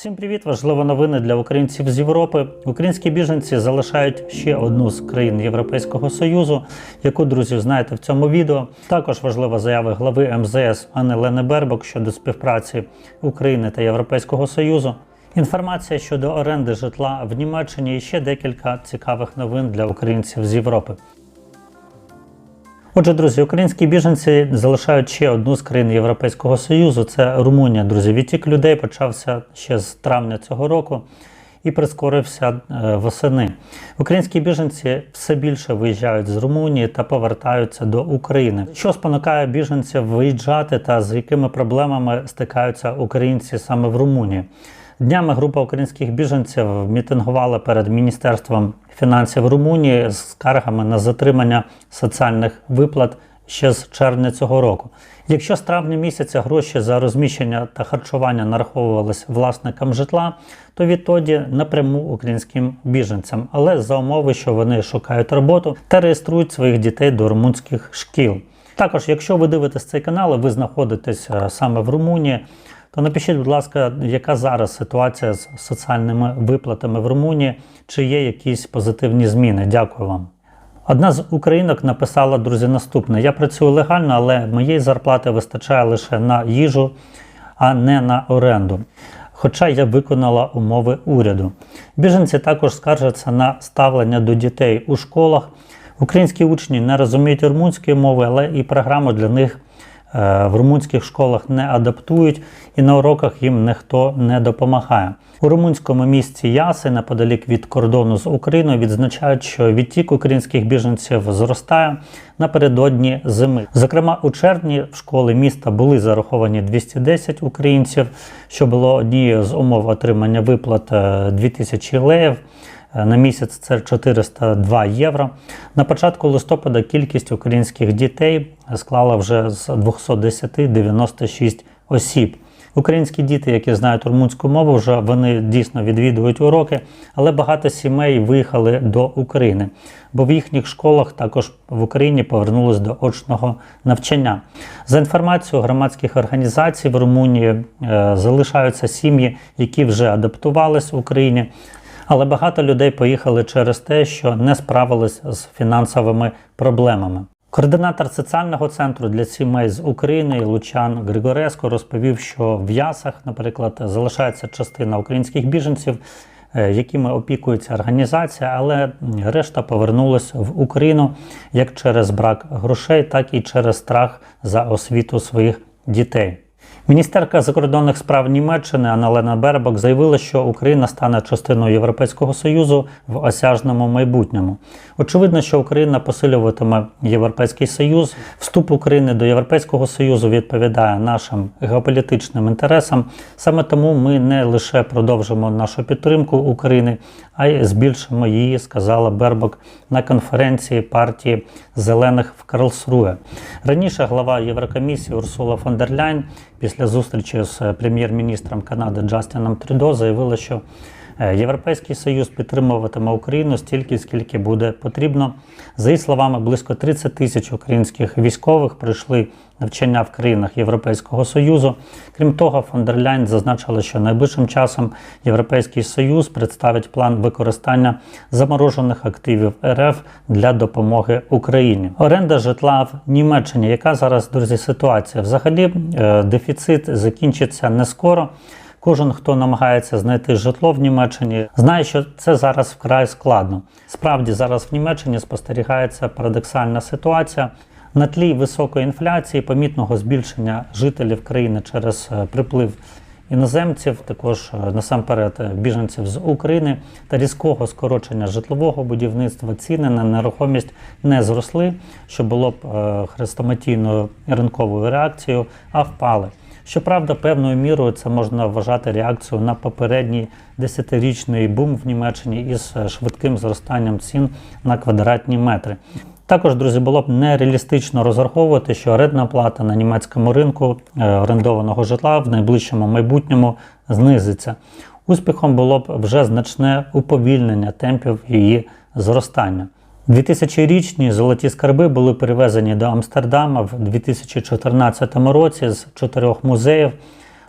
Всім привіт! Важлива новина для українців з Європи. Українські біженці залишають ще одну з країн Європейського Союзу, яку друзі знаєте в цьому відео. Також важлива заява глави МЗС Анни Лени Бербок щодо співпраці України та Європейського Союзу. Інформація щодо оренди житла в Німеччині і ще декілька цікавих новин для українців з Європи. Отже, друзі, українські біженці залишають ще одну з країн Європейського Союзу. Це Румунія. Друзі, відтік людей почався ще з травня цього року і прискорився е, восени. Українські біженці все більше виїжджають з Румунії та повертаються до України. Що спонукає біженців виїжджати та з якими проблемами стикаються українці саме в Румунії? Днями група українських біженців мітингувала перед Міністерством фінансів Румунії з скаргами на затримання соціальних виплат ще з червня цього року. Якщо з травня місяця гроші за розміщення та харчування нараховувались власникам житла, то відтоді напряму українським біженцям, але за умови, що вони шукають роботу та реєструють своїх дітей до румунських шкіл. Також, якщо ви дивитесь цей канал, і ви знаходитесь е, саме в Румунії, то напишіть, будь ласка, яка зараз ситуація з соціальними виплатами в Румунії, чи є якісь позитивні зміни? Дякую вам. Одна з українок написала, друзі, наступне: я працюю легально, але моєї зарплати вистачає лише на їжу, а не на оренду. Хоча я виконала умови уряду. Біженці також скаржаться на ставлення до дітей у школах. Українські учні не розуміють румунської мови, але і програму для них в румунських школах не адаптують, і на уроках їм ніхто не допомагає. У румунському місті Яси, неподалік від кордону з Україною, відзначають, що відтік українських біженців зростає напередодні зими. Зокрема, у червні в школи міста були зараховані 210 українців, що було однією з умов отримання виплат е, 2000 леїв. На місяць це 402 євро. На початку листопада кількість українських дітей склала вже з 210 96 осіб. Українські діти, які знають румунську мову, вже вони дійсно відвідують уроки, але багато сімей виїхали до України, бо в їхніх школах також в Україні повернулись до очного навчання. За інформацією громадських організацій в Румунії е, залишаються сім'ї, які вже адаптувались в Україні. Але багато людей поїхали через те, що не справились з фінансовими проблемами. Координатор соціального центру для сімей з України Лучан Григореско розповів, що в Ясах, наприклад, залишається частина українських біженців, е, якими опікується організація, але решта повернулась в Україну як через брак грошей, так і через страх за освіту своїх дітей. Міністерка закордонних справ Німеччини Аналена Бербок заявила, що Україна стане частиною Європейського союзу в осяжному майбутньому. Очевидно, що Україна посилюватиме Європейський Союз. Вступ України до Європейського Союзу відповідає нашим геополітичним інтересам. Саме тому ми не лише продовжимо нашу підтримку України, а й збільшимо її, сказала Бербок на конференції партії зелених в Карлсруе. Раніше глава Єврокомісії Урсула фон дер Ляйн після зустрічі з прем'єр-міністром Канади Джастіном Трюдо заявила, що Європейський Союз підтримуватиме Україну стільки, скільки буде потрібно. За її словами, близько 30 тисяч українських військових пройшли навчання в країнах Європейського Союзу. Крім того, фон дер Ляйн зазначила, що найближчим часом Європейський Союз представить план використання заморожених активів РФ для допомоги Україні. Оренда житла в Німеччині. Яка зараз друзі ситуація? Взагалі е, дефіцит закінчиться не скоро. Кожен, хто намагається знайти житло в Німеччині, знає, що це зараз вкрай складно. Справді, зараз в Німеччині спостерігається парадоксальна ситуація. На тлі високої інфляції, помітного збільшення жителів країни через е, приплив іноземців, також е, насамперед е, біженців з України та різкого скорочення житлового будівництва ціни на нерухомість не зросли, що було б хрестоматійною ринковою реакцією, а впали. Щоправда, певною мірою це можна вважати реакцією на попередній десятирічний бум в Німеччині із е, швидким зростанням цін на квадратні метри. Також, друзі, було б нереалістично розраховувати, що орендна плата на німецькому ринку е, орендованого житла в найближчому майбутньому знизиться. Успіхом було б вже значне уповільнення темпів її зростання. 2000-річні золоті скарби були перевезені до Амстердама в 2014 році з чотирьох музеїв.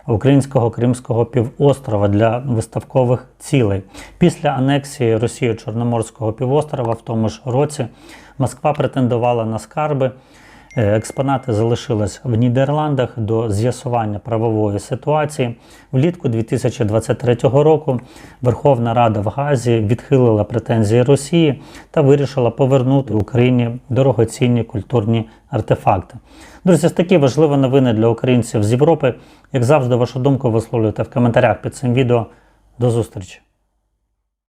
українського Кримського півострова для виставкових цілей. Після анексії Росії Чорноморського півострова в тому ж році Москва претендувала на скарби. Е, Експонати залишились в Нідерландах до з'ясування правової ситуації. Влітку 2023 року Верховна Рада в Газі відхилила претензії Росії та вирішила повернути Україні дорогоцінні культурні артефакти. Друзі, такі важливі новини для українців з Європи. Як завжди, вашу думку висловлюйте в коментарях під цим відео. До зустрічі!